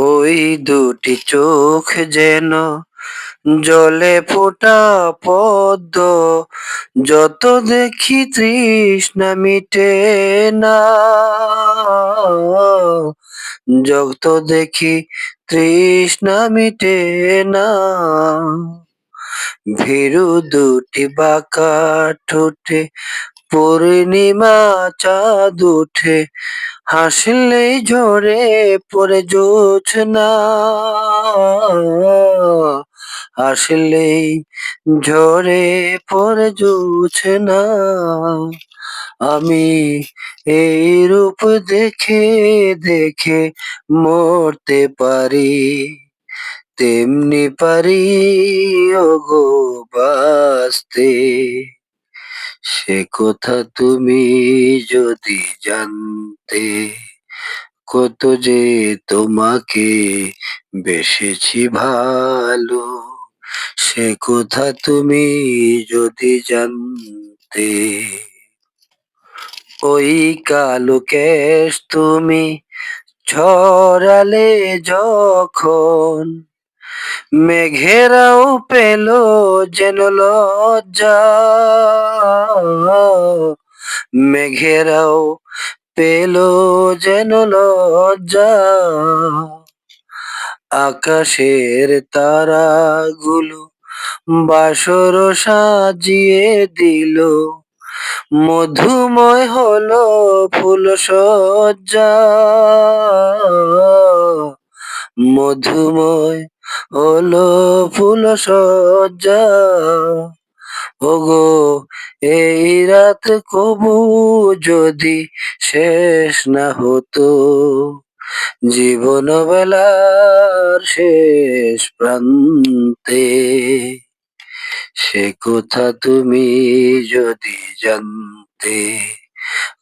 ওই দুটি চোখ যেন জলে ফোটা পদ্ম। যত দেখি তৃষ্ণা মিটে না। যত দেখি তৃষ্ণা মিটে না। ভীরু দুটি বাঁকা ঠোঁটে পূর্ণিমা চাঁদ উঠে হাসলেই ঝরে পড়ে জোছনা হাসলেই ঝরে পরে জোছনা আমি এই রূপ দেখে দেখে মরতে পারি, তেমনি পারি ওগো বাঁচতে। সে কথা তুমি যদি জানতে, কত যে তোমাকে বেসেছি ভালো, সে কথা তুমি যদি জানতে, ওই কালো কেশ তুমি ছড়ালে যখন মেঘেরাও পেল যেন লজ্জা। মেঘেরাও পেল যেন লজ্জা। আকাশের তারাগুলো বাসর সাজিয়ে দিল। মধুময় হলো ফুল সজ্জা। মধুময় হলো ফুল সজ্জা ওগো, এই রাত কবু যদি শেষ না হতো জীবন বেলার শেষ প্রান্তে সে কথা তুমি যদি জানতে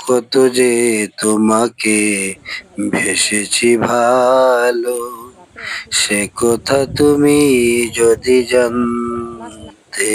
কত যে তোমাকে ভেসেছি ভালো সে কথা তুমি যদি জানতে